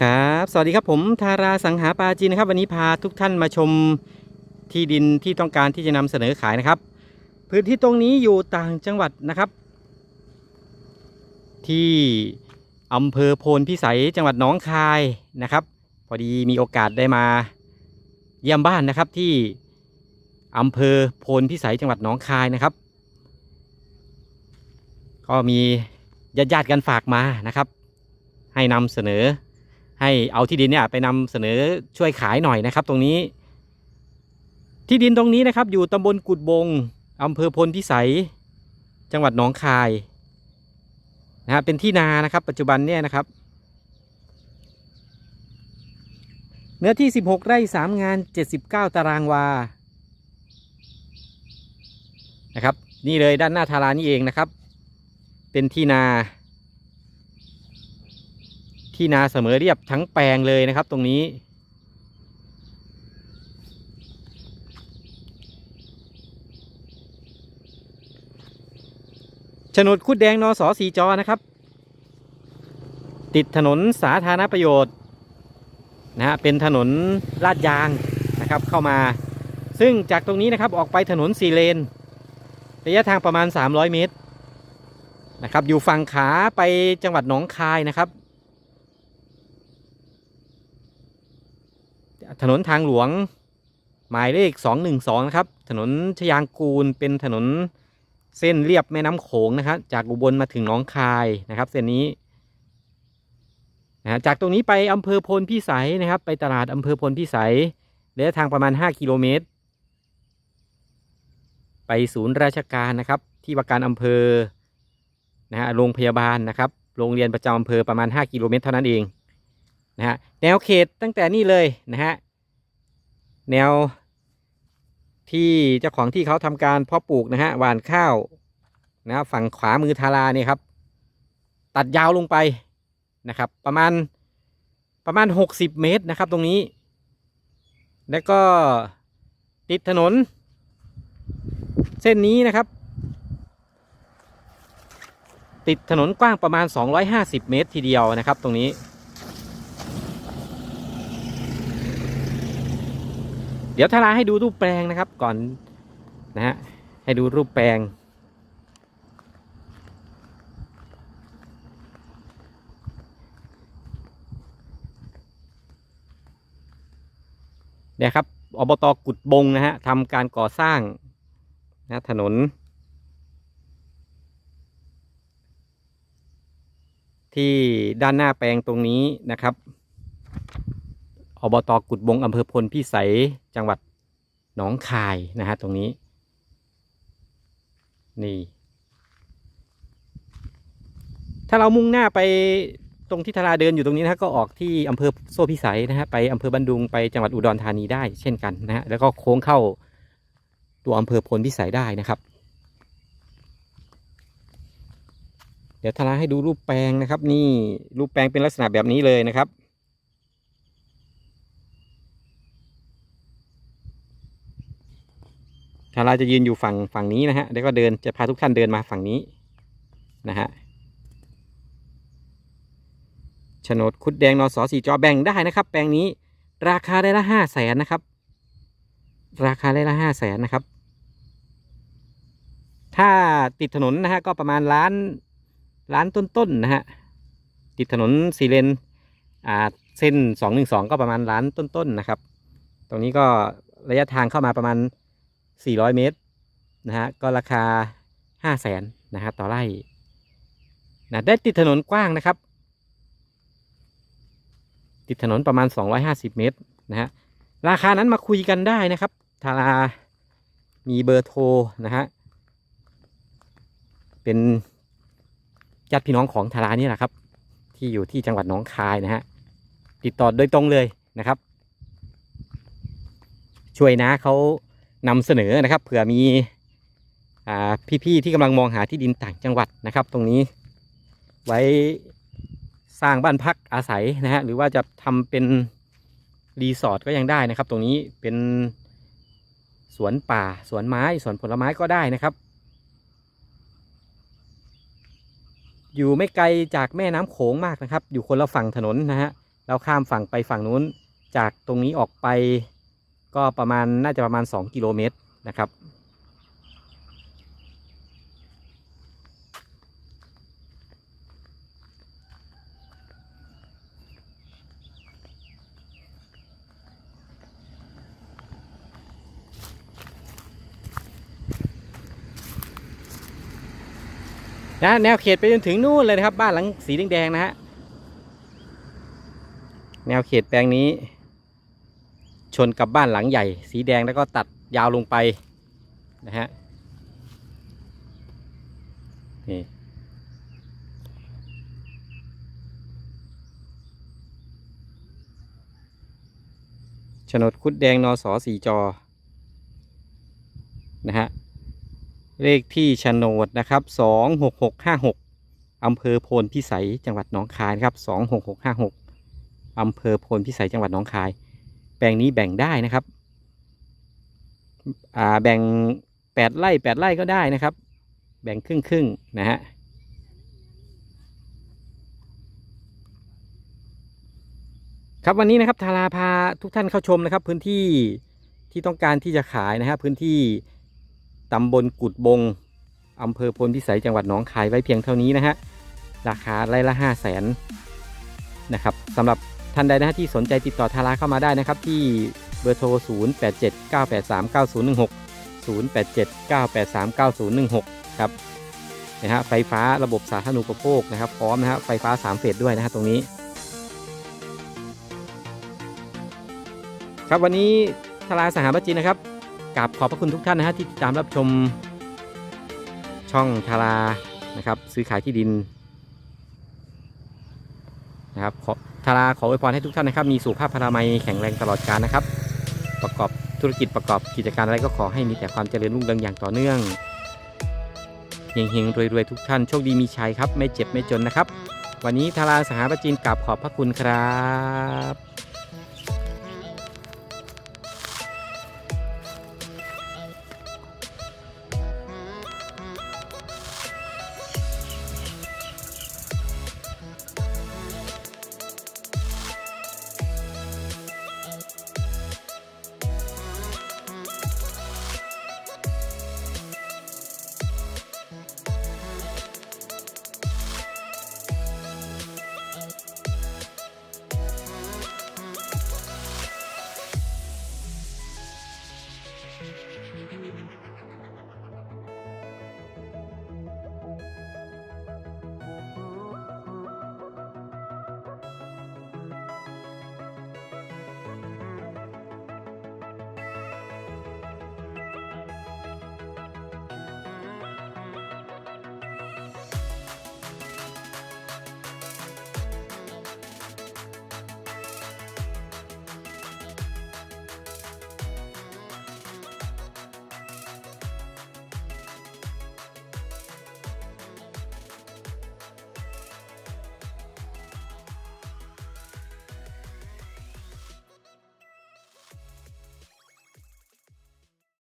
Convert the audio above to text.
ครับ สวัสดีครับผมทาราสังหาปาจีนะครับ วันนี้พาทุกท่านมาชมที่ดินที่ต้องการที่จะนำเสนอขายนะครับ พื้นที่ตรงนี้อยู่ต่างจังหวัดนะครับ ที่อำเภอโพนพิสัยจังหวัดหนองคายนะครับ พอดีมีโอกาสได้มาเยี่ยมบ้านนะครับที่อำเภอโพนพิสัยจังหวัดหนองคายนะครับ ก็มีญาติญาติๆกันฝากมานะครับ ให้นำเสนอ ให้เอาที่ดินเนี่ยไปนำเสนอช่วยขายหน่อยนะครับ ตรงนี้ ที่ดินตรงนี้นะครับ อยู่ตำบลกุดบงอำเภอพลพิสัย จังหวัดหนองคายนะฮะเป็นที่นานะครับ ปัจจุบันเนี่ยนะครับ เนื้อที่ 16 ไร่ 3 งาน 79 ตารางวานะครับ นี่เลยด้านหน้าทารานี่เองนะครับ เป็นที่นา ที่นาเสมอเรียบทั้งแปลงเลยนะครับ ตรงนี้ โฉนดคุดแดงนสสีจอนะครับ ติดถนนสาธารณประโยชน์นะฮะเป็นถนนลาดยางนะครับเข้ามา ซึ่งจากตรงนี้นะครับออกไปถนนสี่เลน ระยะทางประมาณ 300 เมตรนะครับอยู่ฝั่งขาไปจังหวัดหนองคายนะครับ ถนนทางหลวง หมายเลข 212 นะครับ ถนนชยางกูลเป็นถนนเส้นเรียบแม่น้ำโขงนะครับ จากอุบลมาถึงหนองคายนะครับ เส้นนี้นะฮะจากตรงนี้ไปอำเภอพลพิสัยนะครับ ไปตลาดอำเภอพลพิสัยระยะทางประมาณ 5 กิโลเมตร ไปศูนย์ราชการนะครับ ที่ว่าการอำเภอนะฮะโรงพยาบาลนะครับ โรงเรียนประจำอำเภอประมาณ 5 กิโลเมตรเท่านั้นเอง นะฮะแนวเขตตั้งแต่นี่เลยนะฮะแนวที่เจ้าของที่เขาทำการเพาะปลูกนะฮะหว่านข้าวนะครับฝั่งขวามือทาราเนี่ยครับ ตัดยาวลงไปนะครับ ประมาณประมาณ 60 เมตรนะครับตรงนี้ แล้วก็ติดถนน เส้นนี้นะครับ ติดถนนกว้างประมาณ 250 เมตรทีเดียวนะครับตรงนี้ เดี๋ยวทาราให้ดูรูปแปลงนะครับก่อนนะฮะให้ดูรูปแปลง เนี่ยครับอบตกุดบงนะฮะทำการก่อสร้างนะถนน ที่ด้านหน้าแปลงตรงนี้นะครับ อบตกุดบงอำเภอพลพิสัยจังหวัดหนองคายนะฮะตรงนี้ นี่ ถ้าเรามุ่งหน้าไปตรงที่ทาราเดินอยู่ตรงนี้นะก็ออกที่อำเภอโซ่พิสัยนะฮะไปอำเภอบันดุงไปจังหวัดอุดรธานีได้เช่นกันนะฮะแล้วก็โค้งเข้าตัวอำเภอพลพิสัยได้นะครับ เดี๋ยวทาราให้ดูรูปแปลงนะครับ นี่รูปแปลงเป็นลักษณะแบบนี้เลยนะครับ ทาราจะยืนอยู่ฝั่งฝั่งนี้นะฮะ แล้วก็เดินจะพาทุกท่านเดินมาฝั่งนี้นะฮะโฉนดคุดแดงนสอสีจอแบ่งได้นะครับ แปลงนี้ ราคาได้ละห้าแสนนะครับ ราคาได้ละห้าแสนนะครับ ถ้าติดถนนนะฮะก็ประมาณล้านล้านต้นๆนนะฮะ ติดถนนสี่เลนอ่าเส้นสองหนึ่งสองก็ประมาณล้านต้นๆนะครับ ตรงนี้ก็ระยะทางเข้ามาประมาณ 400 เมตรนะฮะก็ราคา 5 0 0แสนนะฮะต่อไร่นะได้ติดถนนกว้างนะครับ ติดถนนประมาณ 250 เมตรนะฮะราคานั้นมาคุยกันได้นะครับทารามีเบอร์โทรนะฮะเป็นญาติพี่น้องของทารานี่แหละครับ ที่อยู่ที่จังหวัดหนองคายนะฮะติดต่อโดยตรงเลยนะครับ ช่วยนะเขา นำเสนอนะครับ เผื่อมีอ่าพี่ๆที่กำลังมองหาที่ดินต่างจังหวัดนะครับ ตรงนี้ ไว้สร้างบ้านพักอาศัยนะฮะหรือว่าจะทำเป็นรีสอร์ทก็ยังได้นะครับ ตรงนี้เป็นสวนป่าสวนไม้สวนผลไม้ก็ได้นะครับ อยู่ไม่ไกลจากแม่น้ำโขงมากนะครับ อยู่คนละฝั่งถนนนะฮะแล้วข้ามฝั่งไปฝั่งนู้นจากตรงนี้ออกไป ก็ประมาณน่าจะประมาณ 2 กิโลเมตรนะครับ นะแนวเขตไปจนถึงนู่นเลยนะครับ บ้านหลังสีแดงๆนะฮะ แนวเขตแปลงนี้ ชนกับบ้านหลังใหญ่ สีแดงแล้วก็ตัดยาวลงไปนะฮะนี่โฉนดคุดแดงนอสอสีจอนะฮะเลขที่โฉนดนะครับสองหกหกห้าหกอำเภอโพนพิสัยจังหวัดหนองคายนะครับสองหกหกห้าหกอำเภอโพนพิสัยจังหวัดหนองคาย แปลงนี้แบ่งได้นะครับอ่าแบ่งแปดไร่แปดไร่ก็ได้นะครับ แบ่งครึ่งครึ่งนะฮะครับวันนี้นะครับทาราพาทุกท่านเข้าชมนะครับ พื้นที่ที่ต้องการที่จะขายนะฮะพื้นที่ตำบลกุดบงอำเภอพลพิสัยจังหวัดหนองคายไว้เพียงเท่านี้นะฮะราคาไร่ละ5 0 0แสนนะครับสำหรับ ท่านใดนะที่สนใจติดต่อทาราเข้ามาได้นะครับ ที่เบอร์โทร 0 8 7 9 8 3 9 0 1 6 0 8 7 9 8 3 9 0 1 6 ครับนะฮะไฟฟ้าระบบสาธารณูปโภคนะครับ พร้อมนะฮะไฟฟ้า 3 เฟสด้วยนะฮะตรงนี้ ครับวันนี้ทาราสหบัจจินะครับกราบขอบพระคุณทุกท่านนะฮะที่ติดตามรับชมช่องทารานะครับ ซื้อขายที่ดินนะครับขอาราขออวยพรให้ทุกท่านนะครับ มีสุขภาพพลามัยแข็งแรงตลอดกาลนะครับ ประกอบธุรกิจประกอบกิจการอะไรก็ขอให้มีแต่ความเจริญรุ่งเรืองอย่างต่อเนื่องเฮงๆรวยๆทุกท่านโชคดีมีชัยครับ ไม่เจ็บไม่จนนะครับ วันนี้ทาราสหบัจจินกลับขอบพระคุณครับ